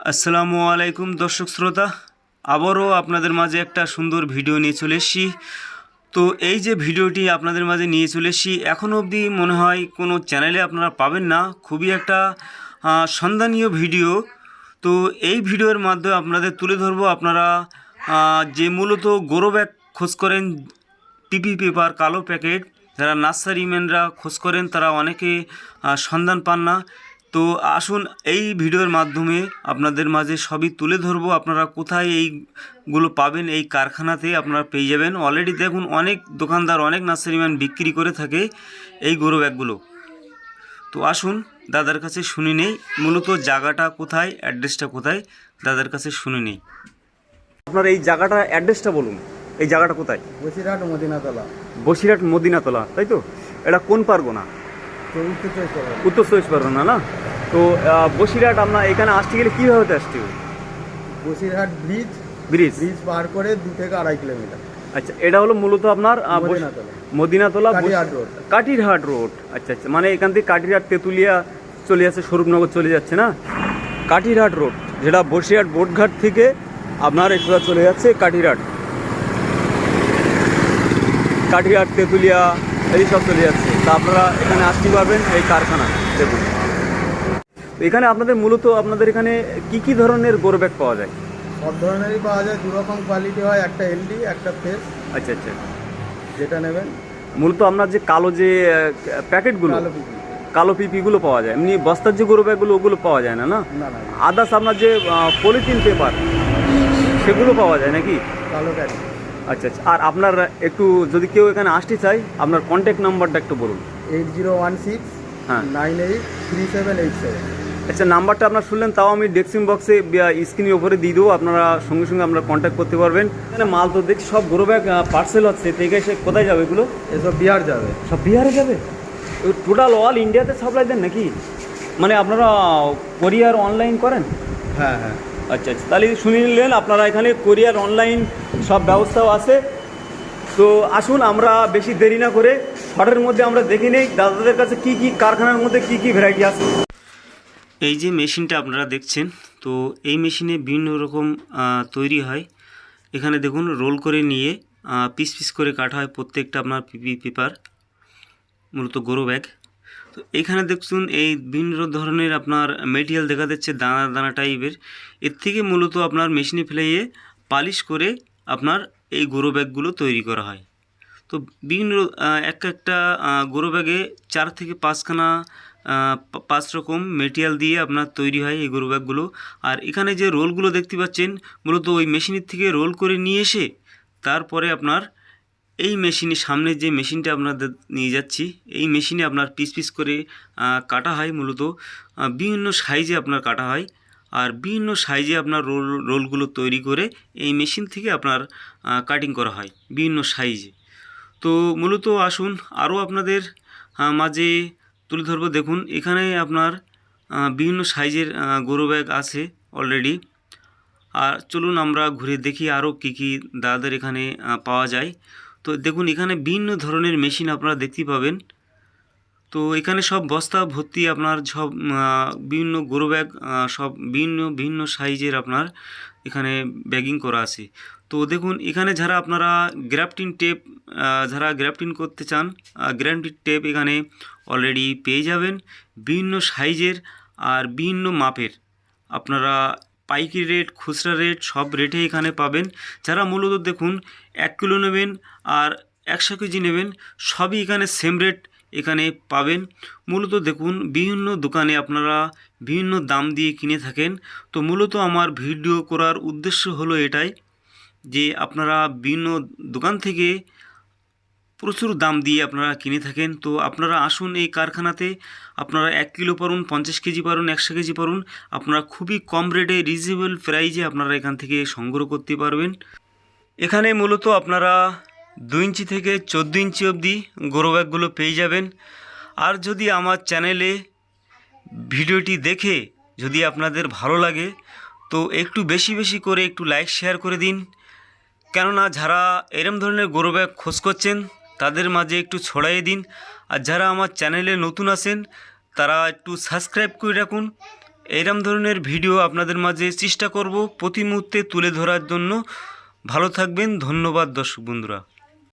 আসসালামু আলাইকুম দর্শক শ্রোতা। আবারও আপনাদের মাঝে একটা সুন্দর ভিডিও নিয়ে চলে এসেছি। তো এই যে ভিডিওটি আপনাদের মাঝে নিয়ে চলে এসেছি এখনও অবধি মনে হয় কোনো চ্যানেলে আপনারা পাবেন না। খুবই একটা সন্ধানীয় ভিডিও। তো এই ভিডিওর মাধ্যমে আপনাদের তুলে ধরবো আপনারা যে মূলত গরু ব্যাগ খোঁজ করেন, পিপি পেপার, কালো প্যাকেট, যারা নার্সারিম্যানরা খোঁজ করেন, তারা অনেকে সন্ধান পান না। তো আসুন এই ভিডিওর মাধ্যমে আপনাদের মাঝে সবই তুলে ধরবো। আপনারা কোথায় এইগুলো পাবেন এই কারখানাতে আপনারা পেয়ে যাবেন। অলরেডি দেখুন অনেক দোকানদার অনেক নার্সারিম্যান বিক্রি করে থাকে এই গরু ব্যাগগুলো। তো আসুন দাদার কাছে শুনে নেই মূলত জায়গাটা কোথায় অ্যাড্রেসটা কোথায় দাদার কাছে শুনে নেই। আপনার এই জায়গাটা অ্যাড্রেসটা বলুন এই জায়গাটা কোথায়? বসিরহাট মদিনাতলা। বসিরহাট মদিনাতলা তাই তো? এটা কোন পারগনা। উত্তর চব্বিশ পরগনা না? তো বসিরহাট আপনার এখানে আসতে গেলে কীভাবে আসতে হবে? বসিরহাট ব্রিজ। ব্রিজ? ব্রিজ পার করে দু থেকে আড়াই কিলোমিটার। আচ্ছা এটা হলো মূলত আপনার মদিনাতলা। কাটিরহাট রোড। আচ্ছা আচ্ছা মানে এখান থেকে কাটিরহাট তেঁতুলিয়া চলে যাচ্ছে স্বরূপনগর চলে যাচ্ছে না? কাটিরহাট রোড যেটা বসিরহাট বোটঘাট থেকে আপনার একটু চলে যাচ্ছে কাটিরহাট কাটিরহাট তেঁতুলিয়া এই সব চলে যাচ্ছে। তা আপনারা এখানে আসতে পারবেন এই কারখানা দেখুন। তো এখানে আপনাদের মূলত আপনাদের এখানে কি কি ধরনের গরু ব্যাগ পাওয়া যায়? সব ধরনেরই পাওয়া যায়। দু রকম কোয়ালিটি হয় একটা এলডি একটা ফেস আচ্ছা আচ্ছা। যেটা নেবেন। মূলত আপনার যে কালো যে প্যাকেটগুলো কালো পিপি। কালো পিপিগুলো পাওয়া যায়। এমনি বস্তার যে গরু ব্যাগগুলো ওগুলো পাওয়া যায় না না? আদার্স আপনার যে পলিথিন পেপার সেগুলো পাওয়া যায় নাকি? কালো ক্যাটি আচ্ছা আচ্ছা। আর আপনার একটু যদি কেউ এখানে আসতে চায় আপনার কন্ট্যাক্ট নাম্বারটা একটু বলুন। এইট জিরো ওয়ান সিক্স হ্যাঁ। Nine eight three seven eight seven আচ্ছা নাম্বারটা আপনার শুনলেন তাও আমি ডেস্কিং বক্সে স্ক্রিনের ওপরে দিয়ে দেবো। আপনারা সঙ্গে সঙ্গে আপনারা কন্ট্যাক্ট করতে পারবেন। এখানে মাল তো দেখছি সব গরু ব্যাগ পার্সেল হচ্ছে। থেকে সে কোথায় যাবে এগুলো? এসব বিহার যাবে। সব বিহারে যাবে? টোটাল অল ইন্ডিয়াতে সাপ্লাই দেন নাকি? মানে আপনারা কোরিয়ার অনলাইন করেন? হ্যাঁ হ্যাঁ। আচ্ছা আচ্ছা। তাহলে শুনে নিলেন আপনারা এখানে কোরিয়ার অনলাইন সব ব্যবস্থাও আছে। তো আসুন আমরা বেশি দেরি না করে শর্টের মধ্যে আমরা দেখে নেই। দাদাদের কাছে কি কি কারখানার মধ্যে কি কি ভ্যারাইটি আছে? এই যে মেশিনটা আপনারা দেখছেন, তো এই মেশিনে বিভিন্ন রকম তৈরি হয়। এখানে দেখুন, রোল করে নিয়ে পিস পিস করে কাটা হয় প্রত্যেকটা আপনার পিপি পেপার, মূলত গরু ব্যাগ। তো এখানে দেখুন, এই বিভিন্ন ধরনের আপনার মেটেরিয়াল দেখা যাচ্ছে, দানা দানা টাইপের এর। থেকে মূলত আপনার মেশিনে ফেলাইয়ে পালিশ করে আপনার এই গরু ব্যাগগুলো তৈরি করা হয়। তো বিভিন্ন এক একটা গরু ব্যাগে চার থেকে পাঁচখানা পাঁচ রকম মেটেরিয়াল দিয়ে আপনার তৈরি হয় এই গরু ব্যাগগুলো আর এখানে যে রোলগুলো দেখতে পাচ্ছেন, মূলত ওই মেশিনের থেকে রোল করে নিয়ে এসে তারপরে আপনার এই মেশিনে সামনে যে মেশিনটা আপনাদের নিয়ে যাচ্ছি, এই মেশিনে আপনার পিস পিস করে কাটা হয় মূলত। বিভিন্ন সাইজে আপনার কাটা হয়। আর বিভিন্ন সাইজে আপনার রোল রোলগুলো তৈরি করে এই মেশিন থেকে আপনার কাটিং করা হয় বিভিন্ন সাইজে তো মূলত আসুন, আরও আপনাদের মাঝে তুলে ধরবো। দেখুন, এখানে আপনার বিভিন্ন সাইজের গরু ব্যাগ আছে অলরেডি আর চলুন আমরা ঘুরে দেখি আরও কী কী দাদাদের এখানে পাওয়া যায়। তো দেখুন, এখানে বিভিন্ন ধরনের মেশিন আপনারা দেখতে পাবেন। তো এখানে সব বস্তা, ভর্তি আপনার সব বিভিন্ন গরু ব্যাগ সব বিভিন্ন বিভিন্ন সাইজের আপনার এখানে ব্যাগিং করা আছে। তো দেখুন, এখানে যারা আপনারা গ্রাফটিন টেপ যারা গ্রাফটিন করতে চান গ্রাফটিন টেপ এখানে অলরেডি পেয়ে যাবেন। বিভিন্ন সাইজের আর বিভিন্ন মাপের। আপনারা পাইকারি রেট খুচরা রেট সব রেটে এখানে পাবেন। যারা মূলত দেখুন, এক কিলো নেবেন আর একশো কেজি নেবেন, সবই এখানে সেম রেট এখানে পাবেন। মূলত দেখুন, বিভিন্ন দোকানে আপনারা বিভিন্ন দাম দিয়ে কিনে থাকেন। তো মূলত আমার ভিডিও করার উদ্দেশ্য হলো এটাই যে আপনারা বিভিন্ন দোকান থেকে প্রচুর দাম দিয়ে আপনারা কিনে থাকেন। তো আপনারা আসুন এই কারখানাতে। আপনারা এক কিলো পারুন, পঞ্চাশ কেজি পারুন, একশো কেজি পারুন। আপনারা খুবই কম রেটে রিজনেবল প্রাইজে আপনারা এখান থেকে সংগ্রহ করতে পারবেন। এখানে মূলত আপনারা দু ইঞ্চি থেকে চোদ্দ ইঞ্চি অবধি গরু ব্যাগগুলো পেয়ে যাবেন। আর যদি আমার চ্যানেলে ভিডিওটি দেখে যদি আপনাদের ভালো লাগে, তো একটু বেশি বেশি করে একটু লাইক শেয়ার করে দিন। কেননা যারা এরম ধরনের গরু ব্যাগ খোঁজ করছেন তাদের মাঝে একটু ছড়াইয়ে দিন। আর যারা আমার চ্যানেলে নতুন আসেন তারা একটু সাবস্ক্রাইব করে রাখুন। এরম ধরনের ভিডিও আপনাদের মাঝে চেষ্টা করব প্রতি মুহূর্তে তুলে ধরার জন্য। ভালো থাকবেন, ধন্যবাদ দর্শক বন্ধুরা।